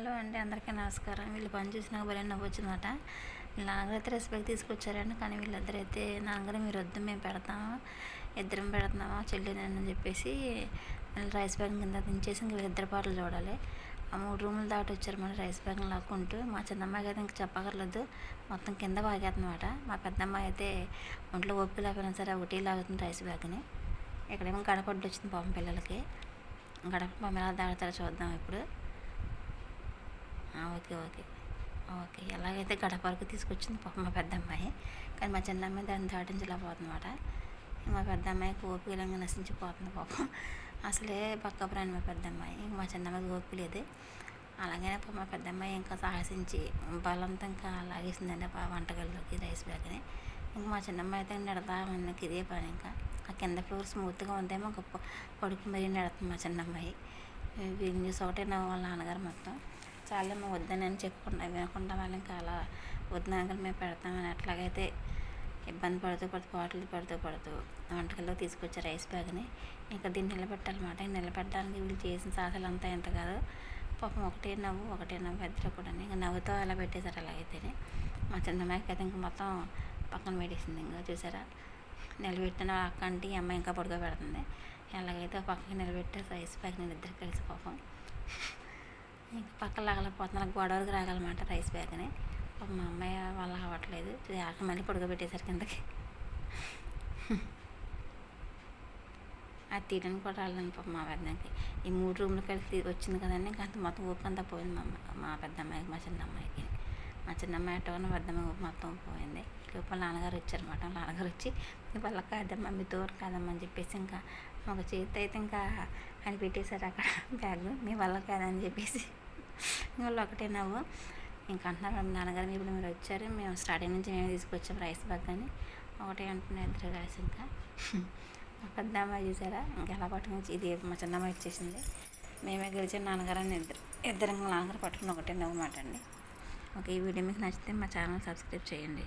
Hello అండి అందరికీ నమస్కారం. వీళ్ళు పని చూసినాక భలే నవ్వు వచ్చిందన్నమాట వీళ్ళ నాన్నగారైతే రెస్పెక్ట్ తీసుకొచ్చారండి కానీ వీళ్ళిద్దరైతే నాన్నగారు మీరు వద్దు మేము పెడతాము ఇద్దరం పెడుతున్నామా చెల్లి అని చెప్పేసి రైస్ బ్యాగ్ కింద దించేసి ఇంక ఇద్దరు పాటలు చూడాలి. ఆ మూడు రూములు దాటి వచ్చారు మన రైస్ బ్యాగ్ లాక్కుంటూ. మా చిన్నమ్మాయి అయితే ఇంక చెప్పగలదు మొత్తం కింద బాగేస్తుందన్నమాట మా పెద్దమ్మాయి అయితే ఒంట్లో ఒప్పి లేకపోయినా సరే ఒకటి లాగుతుంది రైస్ బ్యాగ్ని. ఇక్కడేమో గడపడ్డు వచ్చింది పాపం పిల్లలకి. గడప పాపం ఎలా దాడతారో చూద్దాం ఇప్పుడు. Okay okay. ఓకే. ఎలాగైతే గడప వరకు తీసుకొచ్చింది పాపం మా పెద్ద అమ్మాయి కానీ మా చిన్న అమ్మాయి దాన్ని దాటించలేకపోతుందన్నమాట. మా పెద్ద అమ్మాయికి ఓపికలంగా నశించిపోతుంది పాపం. అసలే పక్క ప్రాణి మా పెద్ద అమ్మాయి ఇంక మా చిన్న అమ్మాయికి ఓపిక లేదు. అలాగనే మా పెద్ద అమ్మాయి ఇంకా సాహసించి బలంతో ఇంకా లాగేసిందండి ఆ వంటగదిలోకి రైస్ బ్యాగ్ని. ఇంక మా చిన్నమ్మాయి అయితే నెడతా మనకి ఇదే పని ఇంకా. ఆ కింద ఫ్లోర్ స్మూత్గా ఉందేమో గొప్ప పడుకు మరీ నడుతుంది మా చిన్నమ్మాయి. న్యూస్ ఒకటే నా వాళ్ళ నాన్నగారు మొత్తం. చాలా మేము వద్దని చెప్పుకుంటాం వినకుండా వాళ్ళు ఇంకా అలా వద్దాక మేము పెడతామని అట్లాగైతే ఇబ్బంది పడుతూ పడుతూ బాటిల్ పడుతూ పడుతూ వంటకల్లో తీసుకొచ్చారు రైస్ బ్యాగ్ని. ఇంకా దీన్ని నిలబెట్టాలన్నమాట. నిలబెట్టడానికి వీళ్ళు చేసిన సాసలు అంతా ఎంత కాదు. పాపం ఒకటే నవ్వు ఒకటే నవ్వు ఇద్దరు కూడా. ఇంకా నవ్వుతో అలా పెట్టేశారు అలాగైతేనే. మా చిన్నమ్మాయికి అయితే ఇంకా మొత్తం పక్కన పెట్టేసింది. ఇంకా చూసారా? నిలబెట్టిన అక్క అంటే ఈ అమ్మాయి ఇంకా పడుకో పెడుతుంది. ఎలాగైతే పక్కకి నిలబెట్టే రైస్ బ్యాగ్ నేను ఇద్దరు కలిసి పాపం ఇంకా పక్కన లాగలేకపోతున్నా గొడవలకు రాగలమాట రైస్ బ్యాగ్ని. మా అమ్మాయి వాళ్ళు అవ్వట్లేదు. ఆక మళ్ళీ పడుకోబెట్టేశారు కిందకి. అది తీయడానికి కూడా రాలేదండి పాపం మా పెద్దకి. ఈ మూడు రూమ్లు కలిసి వచ్చింది కదండి. ఇంకా అంత మొత్తం ఊపిరి అంతా పోయింది మా మా పెద్ద అమ్మాయికి మా చిన్న అమ్మాయికి మా చిన్న అమ్మాయి అట్టో పెద్ద అమ్మాయి మొత్తం పోయింది. లోపల నాన్నగారు వచ్చారనమాట నాన్నగారు వచ్చి మీ కాదమ్మా మీ దూరం కాదమ్మా అని చెప్పేసి ఇంకా ఒక చేతి అయితే ఇంకా అని పెట్టేశారు అక్కడ బ్యాగ్. మీ వల్ల కాదని చెప్పేసి వాళ్ళు ఒకటే నవ్వు ఇంకా అంటున్నారు నాన్నగారు ఇప్పుడు మీరు వచ్చారు. మేము స్టార్టింగ్ నుంచి మేము తీసుకొచ్చాం రైస్ బగ్ అని ఒకటే అంటున్నాయి ఇద్దరు కలిసి ఇంకా. మా పెద్ద అమ్మాయి చూసారా? ఇంకా ఎలా పట్టుకుని ఇది మా చిన్న అమ్మాయి ఇచ్చేసింది మేమే గెలిచాం నాన్నగారు అని ఇద్దరు. ఇద్దరు నాన్నగారు పట్టుకుని ఒకటే నవ్వు మాట అండి. ఓకే ఈ వీడియో మీకు నచ్చితే మా ఛానల్ సబ్స్క్రైబ్ చేయండి.